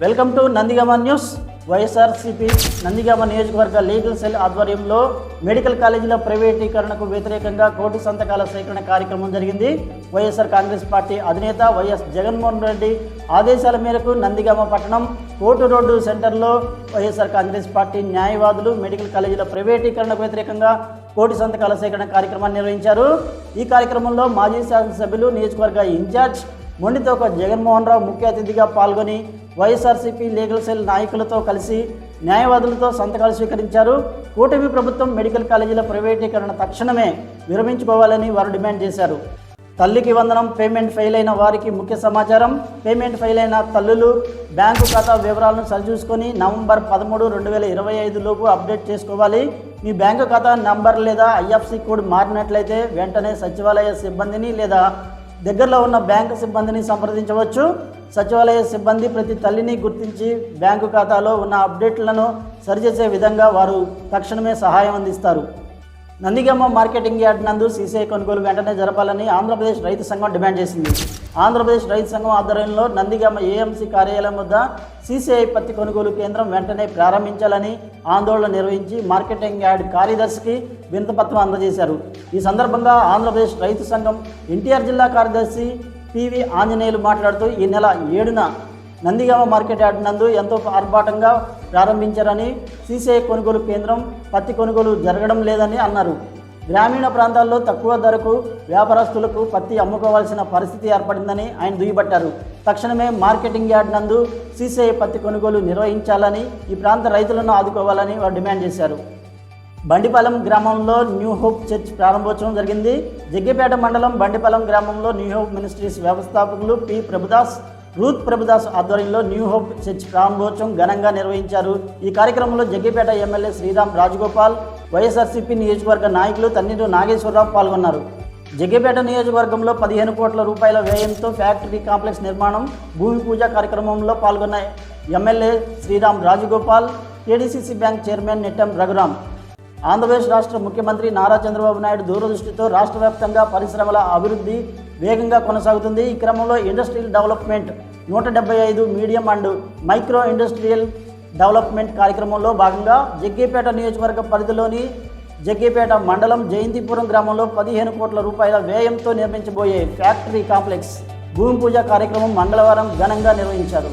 Welcome to Nandigama news. YSRCP Nandigama నియోజకవర్గ legal cell ఆధ్వర్యంలో medical కాలేజీల ప్రైవేటీకరణకు వ్యతిరేకంగా కోటి సంతకాల సేకరణ కార్యక్రమం జరిగింది. వైఎస్ఆర్ కాంగ్రెస్ పార్టీ అధినేత వైఎస్ జగన్మోహన్ రెడ్డి ఆదేశాల మేరకు నందిగామ పట్టణం కోర్టు రోడ్డు సెంటర్లో వైఎస్ఆర్ కాంగ్రెస్ పార్టీ న్యాయవాదులు మెడికల్ కాలేజీల ప్రైవేటీకరణకు వ్యతిరేకంగా కోటి సంతకాల సేకరణ కార్యక్రమాన్ని నిర్వహించారు. ఈ కార్యక్రమంలో మాజీ శాసనసభ్యులు నియోజకవర్గ ఇన్ఛార్జ్ మొండితోక జగన్మోహన్ రావు ముఖ్య అతిథిగా పాల్గొని వైఎస్ఆర్సీపీ లీగల్ సెల్ నాయకులతో కలిసి న్యాయవాదులతో సంతకాలు స్వీకరించారు. కూటమి ప్రభుత్వం మెడికల్ కాలేజీల ప్రైవేటీకరణ తక్షణమే విరమించుకోవాలని వారు డిమాండ్ చేశారు. తల్లికి వందనం పేమెంట్ ఫెయిల్ అయిన వారికి ముఖ్య సమాచారం. పేమెంట్ ఫెయిల్ అయిన తల్లులు బ్యాంకు ఖాతా వివరాలను సరిచూసుకొని నవంబర్ పదమూడు రెండు వేల ఇరవై ఐదు లోపు అప్డేట్ చేసుకోవాలి. మీ బ్యాంకు ఖాతా నంబర్ లేదా ఐఎఫ్సి కోడ్ మారినట్లయితే వెంటనే సచివాలయ సిబ్బందిని లేదా దగ్గరలో ఉన్న బ్యాంకు సిబ్బందిని సంప్రదించవచ్చు. సచివాలయ సిబ్బంది ప్రతి తల్లిని గుర్తించి బ్యాంకు ఖాతాలో ఉన్న అప్డేట్లను సరిచేసే విధంగా వారు తక్షణమే సహాయం అందిస్తారు. నందిగామ మార్కెటింగ్ యార్డ్ నందు సీసీఐ కొనుగోలు వెంటనే జరపాలని ఆంధ్రప్రదేశ్ రైతు సంఘం డిమాండ్ చేసింది. ఆంధ్రప్రదేశ్ రైతు సంఘం ఆధ్వర్యంలో నందిగామ ఏఎంసీ కార్యాలయం వద్ద సీసీఐ పత్తి కొనుగోలు కేంద్రం వెంటనే ప్రారంభించాలని ఆందోళన నిర్వహించి మార్కెటింగ్ యార్డ్ కార్యదర్శికి వినతపత్రం అందజేశారు. ఈ సందర్భంగా ఆంధ్రప్రదేశ్ రైతు సంఘం ఎన్టీఆర్ జిల్లా కార్యదర్శి పివి ఆంజనేయులు మాట్లాడుతూ ఈ నెల ఏడున నందిగామ మార్కెట్ యార్డ్ నందు ఎంతో ఆర్భాటంగా ప్రారంభించారని సీసీఐ కొనుగోలు కేంద్రం పత్తి కొనుగోలు జరగడం లేదని అన్నారు. గ్రామీణ ప్రాంతాల్లో తక్కువ ధరకు వ్యాపారస్తులకు పత్తి అమ్ముకోవాల్సిన పరిస్థితి ఏర్పడిందని ఆయన దుయ్యబట్టారు. తక్షణమే మార్కెటింగ్ యార్డ్ నందు సీసీఐ పత్తి కొనుగోలు నిర్వహించాలని ఈ ప్రాంత రైతులను ఆదుకోవాలని వారు డిమాండ్ చేశారు. బండిపాలెం గ్రామంలో న్యూ హోప్ చర్చ్ ప్రారంభోత్సవం జరిగింది. జగ్గిపేట మండలం బండిపాలెం గ్రామంలో న్యూ హోప్ మినిస్ట్రీస్ వ్యవస్థాపకులు పి. ప్రభుదాస్ రూత్ ప్రభుదాస్ ఆధ్వర్యంలో న్యూ హోప్ చర్చ్ ప్రారంభోత్సవం ఘనంగా నిర్వహించారు. ఈ కార్యక్రమంలో జగ్గిపేట ఎమ్మెల్యే శ్రీరామ్ రాజగోపాల్ వైఎస్ఆర్సీపీ నియోజకవర్గ నాయకులు తన్నీరు నాగేశ్వరరావు పాల్గొన్నారు. జగ్గిపేట నియోజకవర్గంలో పదిహేను కోట్ల రూపాయల వ్యయంతో ఫ్యాక్టరీ కాంప్లెక్స్ నిర్మాణం భూమి పూజ కార్యక్రమంలో పాల్గొన్న MLA Sriram Rajagopal KDCC bank chairman Nettam Raghuram Andhra Pradesh రాష్ట్ర ముఖ్యమంత్రి నారా చంద్రబాబు నాయుడు దూరదృష్టితో రాష్ట్ర వ్యాప్తంగా పరిశ్రమల అభివృద్ధి వేగంగా కొనసాగుతుంది. ఈ క్రమంలో ఇండస్ట్రియల్ డెవలప్మెంట్ నూట డెబ్బై ఐదు medium and micro industrial development కార్యక్రమంలో భాగంగా జగ్గేపేట నియోజకవర్గ పరిధిలోని జగ్గేపేట మండలం జయంతిపురం గ్రామంలో పదిహేను కోట్ల రూపాయల వ్యయంతో నిర్మించబోయే ఫ్యాక్టరీ కాంప్లెక్స్ భూమి పూజ కార్యక్రమం మంగళవారం ఘనంగా నిర్వహించారు.